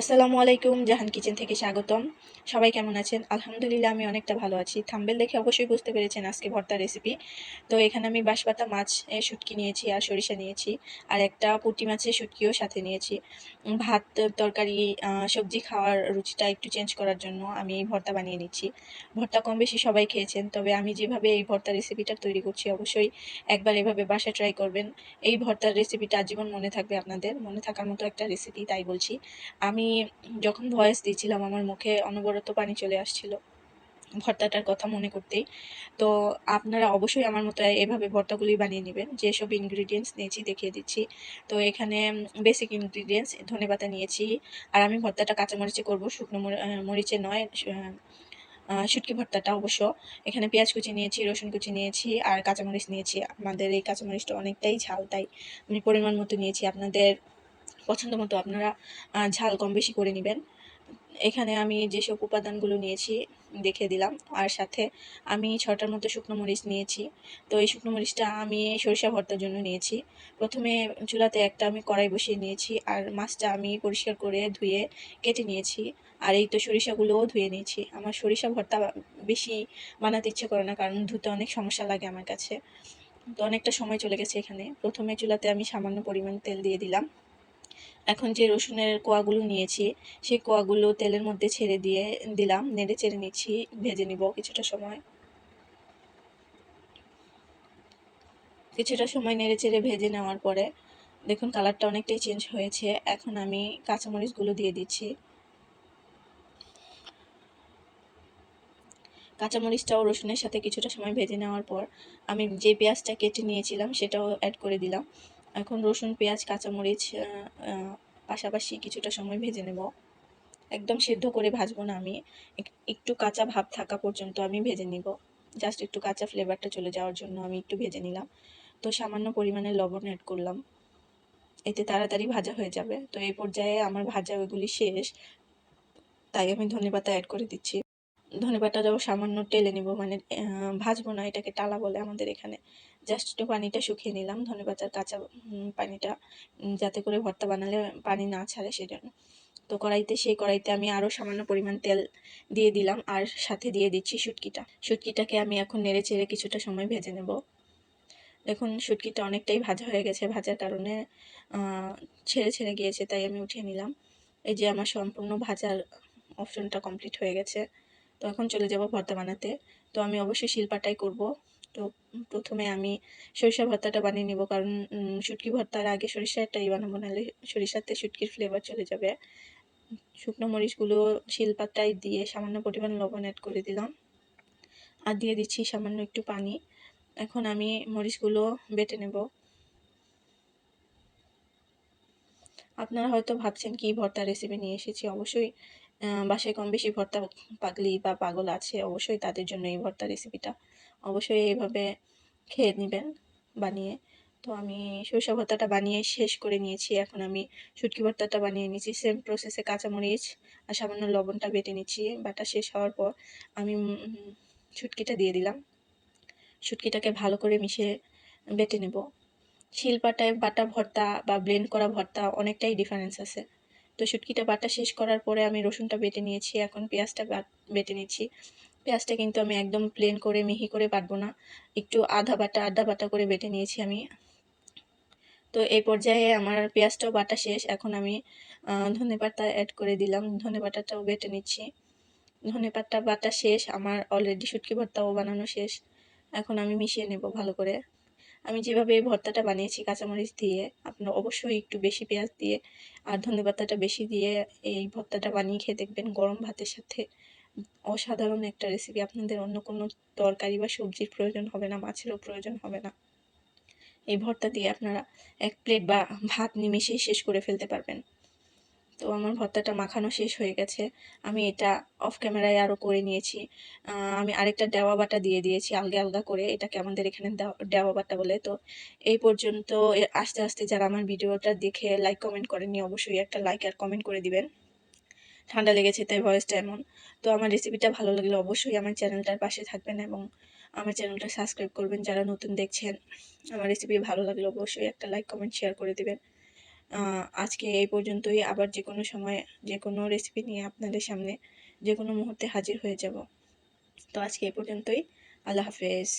আসসালামু আলাইকুম, জাহান কিচেন থেকে স্বাগতম। সবাই কেমন আছেন? আলহামদুলিল্লাহ, আমি অনেকটা ভালো আছি। থাম্বেল দেখে অবশ্যই বুঝতে পেরেছেন আজকে ভর্তা রেসিপি তো এখানে আমি বাঁশপাতা মাছ শুটকি নিয়েছি আর সরিষা নিয়েছি। আর একটা পুঁটি মাছের শুটকিও সাথে নিয়েছি। ভাত, তরকারি সবজি খাওয়ার রুচিটা একটু চেঞ্জ করার জন্য আমি এই ভর্তা বানিয়ে নিচ্ছি। ভর্তা কম বেশি সবাই খেয়েছেন, তবে আমি যেভাবে এই ভর্তা রেসিপিটা তৈরি করছি অবশ্যই একবার এভাবে বাসায় ট্রাই করবেন। এই ভর্তার রেসিপিটা আজীবন মনে থাকবে আপনাদের। মনে থাকার মতো একটা রেসিপি তাই বলছি। আমি যখন ভয়েস দিয়েছিলাম আমার মুখে অনবরত পানি চলে আসছিল। ভর্তাটার কথা মনে করতেই। তো আপনারা অবশ্যই আমার মতো এভাবে ভর্তাগুলি বানিয়ে নেবেন। যেসব ইনগ্রিডিয়েন্টস নিয়েছি দেখিয়ে দিচ্ছি। তো এখানে বেসিক ইনগ্রিডিয়েন্টস ধনেপাতা নিয়েছি। আর আমি ভর্তাটা কাঁচামরিচে করব, শুকনো মরি- মরিচে নয় শুটকি ভর্তাটা অবশ্য। এখানে পেঁয়াজ কুচি নিয়েছি, রসুন কুচি নিয়েছি, আর কাঁচামরিচ নিয়েছি। আমাদের এই কাঁচামরিচটা অনেকটাই ঝাল, তাই আমি পরিমাণ মতো নিয়েছি। আপনাদের পছন্দ মতো আপনারা ঝাল কম বেশি করে নেবেন। এখানে আমি যেসব উপাদানগুলো নিয়েছি দেখে দিলাম। আর সাথে আমি ছটার মতো শুকনো মরিচ নিয়েছি। তো এই শুকনো মরিচটা আমি সরিষা ভর্তার জন্য নিয়েছি। প্রথমে চুলাতে একটা আমি কড়াই বসিয়ে নিয়েছি আর মাছটা আমি পরিষ্কার করে ধুয়ে কেটে নিয়েছি। আর এই তো সরিষাগুলোও ধুয়ে নিয়েছি। আমার সরিষা ভর্তা বেশি বানাতে ইচ্ছে করে না, কারণ ধুতে অনেক সমস্যা লাগে আমার কাছে। তো অনেকটা সময় চলে গেছে এখানে। প্রথমে চুলাতে আমি সামান্য পরিমাণ তেল দিয়ে দিলাম। এখন যে রসুনের কোয়াগুলো নিয়েছি, সেই কোয়াগুলো তেলের মধ্যে ছেড়ে দিয়ে দিলাম, নেড়ে চেড়ে নিচ্ছি, ভেজে নিব কিছুটা সময়। কিছুটা সময় নেড়ে চেড়ে ভেজে নেওয়ার পরে, দেখুন কালারটা অনেকটাই চেঞ্জ হয়েছে, এখন আমি কাঁচামরিচগুলো দিয়ে দিচ্ছি। কাঁচামরিচটাও রসুনের সাথে কিছুটা সময় ভেজে নেওয়ার পর, আমি যে পেঁয়াজটা কেটে নিয়েছিলাম, সেটাও অ্যাড করে দিলাম। এখন রসুন, পেঁয়াজ, কাঁচামরিচ পাশাপাশি কিছুটা সময় ভেজে নেব। একদম সেদ্ধ করে ভাজবো না আমি। এক- একটু কাঁচা ভাব থাকা পর্যন্ত আমি ভেজে নিব। জাস্ট একটু কাঁচা ফ্লেভারটা চলে যাওয়ার জন্য আমি একটু ভেজে নিলাম। তো সামান্য পরিমাণে লবণ অ্যাড করলাম। এতে তাড়াতাড়ি ভাজা হয়ে যাবে। তো এই পর্যায়ে আমার ভাজা ওইগুলি শেষ। তাই আমি ধনেপাতা অ্যাড করে দিচ্ছি। ধনেপাতাটাও সামান্য টেলে নিব। মানে ভাজবো না এটাকে টালা বলে আমাদের এখানে। জাস্ট একটু পানিটা শুকিয়ে নিলাম। ধনেপাতার কাঁচা পানিটা যাতে করে ভর্তা বানালে পানি না ছাড়ে সেজন্য। তো কড়াইতে, সেই কড়াইতে আমি আরও সামান্য পরিমাণ তেল দিয়ে দিলাম আর সাথে দিয়ে দিচ্ছি শুটকিটা। শুটকিটাকে আমি এখন নেড়ে চেড়ে কিছুটা সময় ভেজে নেব। দেখুন, শুটকিটা অনেকটাই ভাজা হয়ে গেছে। ভাজার কারণে ছেড়ে ছেড়ে গিয়েছে, তাই আমি উঠিয়ে নিলাম। এই যে আমার সম্পূর্ণ ভাজার অপশনটা কমপ্লিট হয়ে গেছে। তো এখন চলে যাব ভর্তা বানাতে। তো আমি অবশ্যই শিলপাটাই করব। তো প্রথমে আমি সরিষা ভর্তাটা বানিয়ে নিব, কারণ শুটকি ভর্তার আগে সরিষাটাই বানাবো, নাহলে সরিষাতে শুটকির ফ্লেভার চলে যাবে। শুকনো মরিচগুলো শিলপাটায় দিয়ে সামান্য পরিমাণ লবণ অ্যাড করে দিলাম। আর দিয়ে দিচ্ছি সামান্য একটু পানি। এখন আমি মরিচগুলো বেটে নেব। আপনারা হয়তো ভাবছেন কি ভর্তা রেসিপি নিয়ে এসেছি। অবশ্যই বাসায় কম বেশি ভর্তা পাগলি বা পাগল আছে, অবশ্যই তাদের জন্য এই ভর্তা রেসিপিটা অবশ্যই এইভাবে খেয়ে নেবেন বানিয়ে। তো আমি সরিষা ভর্তাটা বানিয়ে শেষ করে নিয়েছি। এখন আমি শুটকি ভর্তাটা বানিয়ে নিয়েছি। সেম প্রসেসে কাঁচামরিচ আর সামান্য লবণটা বেটে নিচ্ছি। বাটা শেষ হওয়ার পর আমি শুটকিটা দিয়ে দিলাম। শুটকিটাকে ভালো করে মিশিয়ে বেটে নেব। শিলপাটায় বাটা ভর্তা বা ব্লেন্ড করা ভর্তা অনেকটাই ডিফারেন্স আছে। তো শুটকিটা বাটা শেষ করার পরে আমি রসুনটা বেটে নিয়েছি, এখন পেঁয়াজটা বাট- নিচ্ছি। পেঁয়াজটা কিন্তু আমি একদম প্লেন করে মিহি করে বাটবো না, একটু আধা বাটা আধা বাটা করে বেটে নিয়েছি আমি। তো এই পর্যায়ে আমার পেঁয়াজটাও বাটা শেষ, এখন আমি ধনে পাতা অ্যাড করে দিলাম, ধনে পাতাটাও বেটে নিচ্ছি। ধনে পাতা বাটা শেষ, আমার অলরেডি শুটকি ভর্তাও বানানো শেষ, এখন আমি মিশিয়ে নেব ভালো করে। আমি যেভাবে এই ভর্তাটা বানিয়েছি কাঁচামরিচ দিয়ে, আপনারা অবশ্যই একটু বেশি পেঁয়াজ দিয়ে আর ধনে পাতাটা বেশি দিয়ে এই ভর্তাটা বানিয়ে খেয়ে দেখবেন গরম ভাতের সাথে। অসাধারণ একটা রেসিপি আপনাদের অন্য কোনো তরকারি বা সবজির প্রয়োজন হবে না, মাছেরও প্রয়োজন হবে না। এই ভর্তা দিয়ে আপনারা এক প্লেট বা ভাত নিমেষেই শেষ করে ফেলতে পারবেন। আমার ভর্তাটা মাখানো শেষ হয়ে গেছে। আমি এটা অফ ক্যামেরায় আরও করে নিয়েছি। আমি আরেকটা ডেওয়া বাটা দিয়ে দিয়েছি, আলগা আলগা করে। এটাকে আমাদের এখানে দেওয়া- বাটা বলে। তো এই পর্যন্ত আস্তে আস্তে যারা আমার ভিডিওটা দেখে লাইক কমেন্ট করেনি অবশ্যই একটা লাইক আর কমেন্ট করে দিবেন। ঠান্ডা লেগেছে তাই ভয়েসটা এমন। তো আমার রেসিপিটা ভালো লাগলে অবশ্যই আমার চ্যানেলটার পাশে থাকবেন এবং আমার চ্যানেলটা সাবস্ক্রাইব করবেন। যারা নতুন দেখছেন, আমার রেসিপি ভালো লাগলে অবশ্যই একটা লাইক কমেন্ট শেয়ার করে দিবেন। আজকে এই পর্যন্তই। আবার যে কোনো সময়, যে কোনো রেসিপি নিয়ে আপনাদের সামনে যে কোনো মুহূর্তে হাজির হয়ে যাব। তো আজকে এই পর্যন্তই। আল্লাহ হাফেজ।